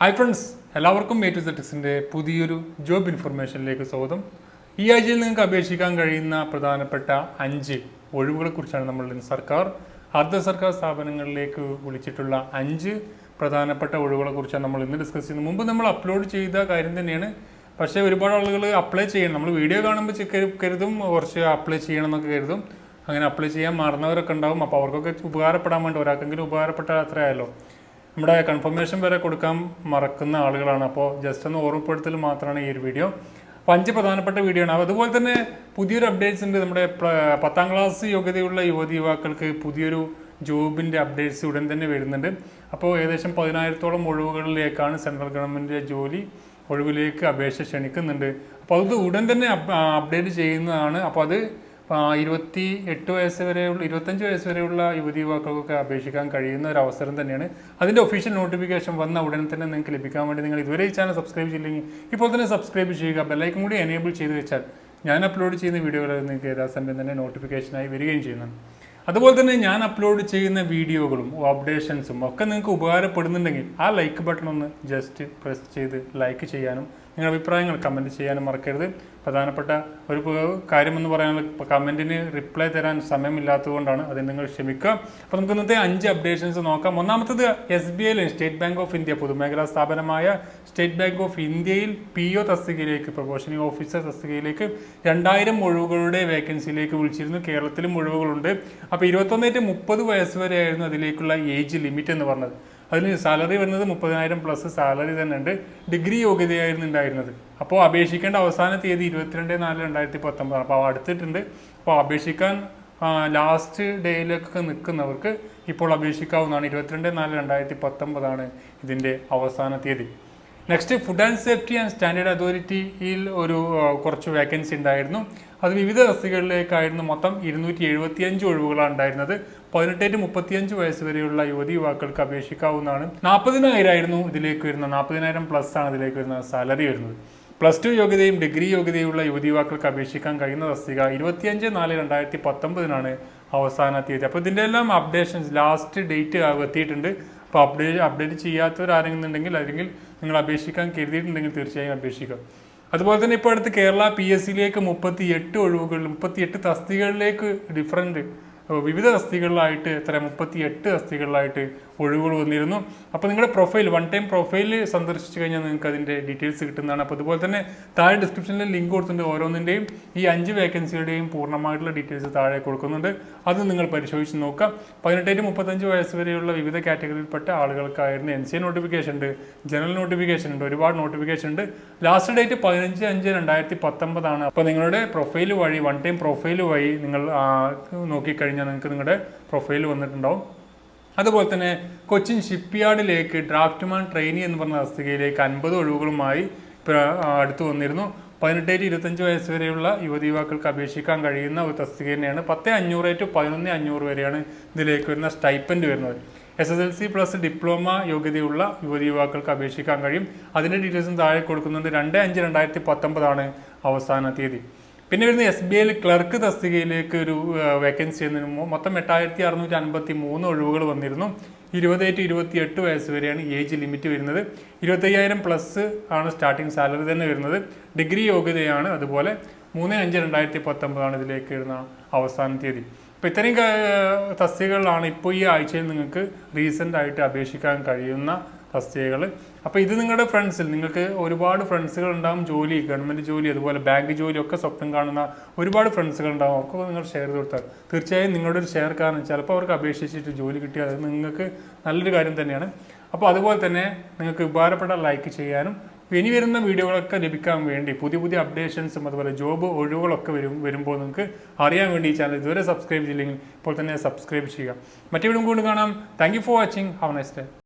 Hi friends എല്ലാവർക്കും A to സെറ്റിക്സിന്റെ പുതിയൊരു ജോബ് ഇൻഫർമേഷനിലേക്ക് സ്വാഗതം. ഈ ആഴ്ചയിൽ നിങ്ങൾക്ക് അപേക്ഷിക്കാൻ കഴിയുന്ന പ്രധാനപ്പെട്ട അഞ്ച് ഒഴിവുകളെ കുറിച്ചാണ് നമ്മൾ ഇന്ന് സർക്കാർ അർദ്ധ സർക്കാർ സ്ഥാപനങ്ങളിലേക്ക് വിളിച്ചിട്ടുള്ള അഞ്ച് പ്രധാനപ്പെട്ട ഒഴിവുകളെ കുറിച്ചാണ് നമ്മൾ ഇന്ന് ഡിസ്കസ് ചെയ്യുന്നത്. മുമ്പ് നമ്മൾ അപ്ലോഡ് ചെയ്ത കാര്യം തന്നെയാണ്. പക്ഷേ ഒരുപാട് ആളുകൾ അപ്ലൈ ചെയ്യണം. നമ്മൾ വീഡിയോ കാണുമ്പോൾ കരുതും കുറച്ച് അപ്ലൈ ചെയ്യണം എന്നൊക്കെ കരുതും. അങ്ങനെ അപ്ലൈ ചെയ്യാൻ മറന്നവരൊക്കെ ഉണ്ടാവും. അപ്പോൾ അവർക്കൊക്കെ ഉപകാരപ്പെടാൻ വേണ്ടി ഒരാൾക്കെങ്കിലും ഉപകാരപ്പെട്ടാൽ അത്രയായല്ലോ നമ്മുടെ കൺഫർമേഷൻ വരെ കൊടുക്കാൻ മറക്കുന്ന ആളുകളാണ്. അപ്പോൾ ജസ്റ്റ് ഒന്ന് ഓർമ്മപ്പെടുത്തൽ മാത്രമാണ് ഈ ഒരു വീഡിയോ അപ്പോൾ അഞ്ച് പ്രധാനപ്പെട്ട വീഡിയോ ആണ്. അതുപോലെ തന്നെ പുതിയൊരു അപ്ഡേറ്റ്സ് ഉണ്ട്. നമ്മുടെ പത്താം ക്ലാസ് യോഗ്യതയുള്ള യുവതി യുവാക്കൾക്ക് പുതിയൊരു ജോബിന്റെ അപ്ഡേറ്റ്സ് ഉടൻ തന്നെ വരുന്നുണ്ട്. അപ്പോൾ ഏകദേശം പതിനായിരത്തോളം ഒഴിവുകളിലേക്കാണ് സെൻട്രൽ ഗവൺമെന്റ് ജോലി ഒഴിവിലേക്ക് അപേക്ഷ ക്ഷണിക്കുന്നുണ്ട്. അപ്പോൾ അത് ഉടൻ തന്നെ അപ്ഡേറ്റ് ചെയ്യുന്നതാണ്. അപ്പോൾ അത് ആ, ഇരുപത്തി എട്ട് വയസ്സ് വരെയുള്ള ഇരുപത്തഞ്ച് വയസ്സ് വരെയുള്ള യുവതി യുവാക്കൾക്കൊക്കെ അപേക്ഷിക്കാൻ കഴിയുന്ന ഒരു അവസരം തന്നെയാണ്. അതിന്റെ ഒഫീഷ്യൽ നോട്ടിഫിക്കേഷൻ വന്ന ഉടൻ തന്നെ നിങ്ങൾക്ക് ലഭിക്കാൻ വേണ്ടി നിങ്ങൾ ഇതുവരെ ഈ ചാനൽ സബ്സ്ക്രൈബ് ചെയ്തില്ലെങ്കിൽ ഇപ്പോൾ തന്നെ സബ്സ്ക്രൈബ് ചെയ്യുക. ബെല്ലൈക്കും കൂടി എനേബിൾ ചെയ്ത് വെച്ചാൽ ഞാൻ അപ്ലോഡ് ചെയ്യുന്ന വീഡിയോകൾ നിങ്ങൾക്ക് യഥാസമയം തന്നെ നോട്ടിഫിക്കേഷനായി വരികയും ചെയ്യുന്നതാണ്. അതുപോലെ തന്നെ ഞാൻ അപ്ലോഡ് ചെയ്യുന്ന വീഡിയോകളും അപ്ഡേഷൻസും ഒക്കെ നിങ്ങൾക്ക് ഉപകാരപ്പെടുന്നുണ്ടെങ്കിൽ ആ ലൈക്ക് ബട്ടൺ ഒന്ന് ജസ്റ്റ് പ്രസ് ചെയ്ത് ലൈക്ക് ചെയ്യാനും നിങ്ങളുടെ അഭിപ്രായങ്ങൾ കമന്റ് ചെയ്യാനും മറക്കരുത്. പ്രധാനപ്പെട്ട ഒരു കാര്യമെന്ന് പറയാനുള്ള കമന്റിന് റിപ്ലൈ തരാൻ സമയമില്ലാത്തതുകൊണ്ടാണ് അതിന് നിങ്ങൾ ക്ഷമിക്കുക. അപ്പോൾ നമുക്ക് ഇന്നത്തെ അഞ്ച് അപ്ഡേഷൻസ് നോക്കാം. ഒന്നാമത്തത് എസ് ബി ഐയിൽ സ്റ്റേറ്റ് ബാങ്ക് ഓഫ് ഇന്ത്യ പൊതുമേഖലാ സ്ഥാപനമായ സ്റ്റേറ്റ് ബാങ്ക് ഓഫ് ഇന്ത്യയിൽ പി ഒ തസ്തികയിലേക്ക് പ്രൊബോഷനിങ് ഓഫീസർ തസ്തികയിലേക്ക് രണ്ടായിരം ഒഴിവുകളുടെ വേക്കൻസിയിലേക്ക് വിളിച്ചിരുന്നു. കേരളത്തിലും ഒഴിവുകളുണ്ട്. അപ്പോൾ ഇരുപത്തൊന്ന് ടു മുപ്പത് വയസ്സ് വരെയായിരുന്നു അതിലേക്കുള്ള ഏജ് ലിമിറ്റ് എന്ന് പറഞ്ഞത്. അതിൽ സാലറി വരുന്നത് മുപ്പതിനായിരം പ്ലസ് സാലറി തന്നെ ഉണ്ട് ഡിഗ്രി യോഗ്യതയായിരുന്നു ഉണ്ടായിരുന്നത്. അപ്പോൾ അപേക്ഷിക്കേണ്ട അവസാന തീയതി ഇരുപത്തിരണ്ട് നാല് രണ്ടായിരത്തി പത്തൊമ്പത് അപ്പോൾ അടുത്തിട്ടുണ്ട്. അപ്പോൾ അപേക്ഷിക്കാൻ ലാസ്റ്റ് ഡേയിലൊക്കെ നിൽക്കുന്നവർക്ക് ഇപ്പോൾ അപേക്ഷിക്കാവുന്നതാണ്. ഇരുപത്തിരണ്ട് നാല് രണ്ടായിരത്തി പത്തൊമ്പതാണ് ഇതിന്റെ അവസാന തീയതി. Next food and safety and standard അതോറിറ്റിയിൽ ഒരു കുറച്ച് വേക്കൻസി ഉണ്ടായിരുന്നു. അത് വിവിധ തസ്തികകളിലേക്കായിരുന്നു മൊത്തം ഇരുന്നൂറ്റി എഴുപത്തി അഞ്ച് ഒഴിവുകളാണ് ഉണ്ടായിരുന്നത്. പതിനെട്ട് ടു മുപ്പത്തിയഞ്ച് വയസ്സ് വരെയുള്ള യുവതി യുവാക്കൾക്ക് അപേക്ഷിക്കാവുന്നതാണ്. നാൽപ്പതിനായിരം ആയിരുന്നു ഇതിലേക്ക് വരുന്നത്. നാൽപ്പതിനായിരം പ്ലസ് ആണ് ഇതിലേക്ക് വരുന്ന സാലറി വരുന്നത്. പ്ലസ് ടു യോഗ്യതയും ഡിഗ്രി യോഗ്യതയുള്ള യുവതി യുവാക്കൾക്ക് അപേക്ഷിക്കാൻ കഴിയുന്ന തസ്തിക ഇരുപത്തിയഞ്ച് നാല് രണ്ടായിരത്തി പത്തൊമ്പതിനാണ് അവസാന തീയതി അപ്പോൾ ഇതിന്റെ എല്ലാം അപ്ഡേഷൻസ് ലാസ്റ്റ് ഡേറ്റ് എത്തിയിട്ടുണ്ട്. അപ്പോൾ അപ്ഡേറ്റ് അപ്ഡേറ്റ് ചെയ്യാത്തവർ ആരെങ്കിലും ഉണ്ടെങ്കിൽ അല്ലെങ്കിൽ നിങ്ങൾ അപേക്ഷിക്കാൻ കരുതിയിട്ടുണ്ടെങ്കിൽ തീർച്ചയായും അപേക്ഷിക്കാം. അതുപോലെ തന്നെ ഇപ്പോൾ അടുത്ത് കേരള പി എസ് സിയിലേക്ക് മുപ്പത്തി എട്ട് ഒഴിവുകൾ മുപ്പത്തി എട്ട് തസ്തികകളിലേക്ക് ഡിഫറന്റ് വിവിധ തസ്തികളിലായിട്ട് എത്ര മുപ്പത്തി എട്ട് തസ്തികകളിലായിട്ട് ഒഴിവുകൾ വന്നിരുന്നു. അപ്പോൾ നിങ്ങളുടെ പ്രൊഫൈൽ വൺ ടൈം പ്രൊഫൈൽ സന്ദർശിച്ചു കഴിഞ്ഞാൽ നിങ്ങൾക്ക് അതിന്റെ ഡീറ്റെയിൽസ് കിട്ടുന്നതാണ്. അപ്പോൾ അതുപോലെ തന്നെ താഴെ ഡിസ്ക്രിപ്ഷനിൽ ലിങ്ക് കൊടുത്തിട്ടുണ്ട് ഓരോന്നിന്റെയും. ഈ അഞ്ച് വേക്കൻസിയുടെയും പൂർണമായിട്ടുള്ള ഡീറ്റെയിൽസ് താഴെ കൊടുക്കുന്നുണ്ട്. അത് നിങ്ങൾ പരിശോധിച്ച് നോക്കാം. പതിനെട്ട് ടു മുപ്പത്തഞ്ച് വയസ്സ് വരെയുള്ള വിവിധ കാറ്റഗറിയിൽപ്പെട്ട ആളുകൾക്കായിരുന്നു എൻ സി നോട്ടിഫിക്കേഷൻ ഉണ്ട്. ജനറൽ നോട്ടിഫിക്കേഷൻ ഉണ്ട്. ഒരുപാട് നോട്ടിഫിക്കേഷൻ ഉണ്ട്. ലാസ്റ്റ് ഡേറ്റ് പതിനഞ്ച് അഞ്ച് രണ്ടായിരത്തി പത്തൊമ്പതാണ് അപ്പോൾ നിങ്ങളുടെ പ്രൊഫൈൽ വഴി വൺ ടൈം പ്രൊഫൈൽ വഴി നിങ്ങൾ നോക്കിക്കഴിഞ്ഞാൽ നിങ്ങൾക്ക് നിങ്ങളുടെ പ്രൊഫൈൽ വന്നിട്ടുണ്ടാവും. അതുപോലെ തന്നെ കൊച്ചിൻ ഷിപ്പ്യാർഡിലേക്ക് ഡ്രാഫ്റ്റ്മാൻ ട്രെയിനി എന്ന് പറഞ്ഞ തസ്തികയിലേക്ക് അൻപത് ഒഴിവുകളുമായി അടുത്തു വന്നിരുന്നു. പതിനെട്ട് ടു ഇരുപത്തഞ്ച് വയസ്സ് വരെയുള്ള യുവതി യുവാക്കൾക്ക് അപേക്ഷിക്കാൻ കഴിയുന്ന ഒരു തസ്തിക തന്നെയാണ്. പത്ത് അഞ്ഞൂറ് ടു പതിനൊന്ന് അഞ്ഞൂറ് വരെയാണ് ഇതിലേക്ക് വരുന്ന സ്റ്റൈപ്പൻഡ് വരുന്നത്. S S L C plus diploma യോഗ്യതയുള്ള യുവതി യുവാക്കൾക്ക് അപേക്ഷിക്കാൻ കഴിയും. അതിന്റെ ഡീറ്റെയിൽസും താഴെ കൊടുക്കുന്നുണ്ട്. രണ്ട് അഞ്ച് രണ്ടായിരത്തി പത്തൊമ്പതാണ് അവസാന തീയതി. പിന്നെ വരുന്ന എസ് ബി ഐയിൽ ക്ലർക്ക് തസ്തികയിലേക്ക് ഒരു വേക്കൻസി എന്നതിന് മൊത്തം എട്ടായിരത്തി അറുന്നൂറ്റി അൻപത്തി മൂന്ന് ഒഴിവുകൾ വന്നിരുന്നു. ഇരുപത് ടു ഇരുപത്തി എട്ട് വയസ്സ് വരെയാണ് ഏജ് ലിമിറ്റ് വരുന്നത്. ഇരുപത്തയ്യായിരം പ്ലസ് ആണ് സ്റ്റാർട്ടിംഗ് സാലറി തന്നെ വരുന്നത്. ഡിഗ്രി യോഗ്യതയാണ് അതുപോലെ മൂന്ന് അഞ്ച് രണ്ടായിരത്തി പത്തൊമ്പതാണ് ഇതിലേക്ക് വരുന്ന അവസാന തീയതി. അപ്പോൾ ഇത്രയും തസ്തികകളാണ് ഇപ്പോൾ ഈ ആഴ്ചയിൽ നിങ്ങൾക്ക് റീസെന്റ് ആയിട്ട് അപേക്ഷിക്കാൻ കഴിയുന്ന തസ്തികകൾ. അപ്പോൾ ഇത് നിങ്ങളുടെ ഫ്രണ്ട്സിൽ നിങ്ങൾക്ക് ഒരുപാട് ഫ്രണ്ട്സുകൾ ഉണ്ടാകും ജോലി ഗവൺമെന്റ് ജോലി അതുപോലെ ബാങ്ക് ജോലി ഒക്കെ സ്വപ്നം കാണുന്ന ഒരുപാട് ഫ്രണ്ട്സുകൾ ഉണ്ടാകും അവർക്കൊക്കെ നിങ്ങൾ ഷെയർ ചെയ്ത് കൊടുത്താൽ തീർച്ചയായും നിങ്ങളുടെ ഒരു ഷെയർ കാരണം ചിലപ്പോൾ അവർക്ക് അപേക്ഷിച്ചിട്ട് ജോലി കിട്ടിയാൽ അത് നിങ്ങൾക്ക് നല്ലൊരു കാര്യം തന്നെയാണ്. അപ്പോൾ അതുപോലെ തന്നെ നിങ്ങൾക്ക് ഉപകാരപ്പെട്ട ലൈക്ക് ചെയ്യാനും ഇനി വരുന്ന വീഡിയോകളൊക്കെ ലഭിക്കാൻ വേണ്ടി പുതിയ പുതിയ അപ്ഡേഷൻസും അതുപോലെ ജോബ് ഒഴിവുകളൊക്കെ വരും വരുമ്പോൾ നിങ്ങൾക്ക് അറിയാൻ വേണ്ടി ഈ ചാനൽ ഇതുവരെ സബ്സ്ക്രൈബ് ചെയ്തില്ലെങ്കിൽ ഇപ്പോൾ തന്നെ സബ്സ്ക്രൈബ് ചെയ്യുക. മറ്റേ വീടും കൊണ്ട് കാണാം thank you for watching have nice day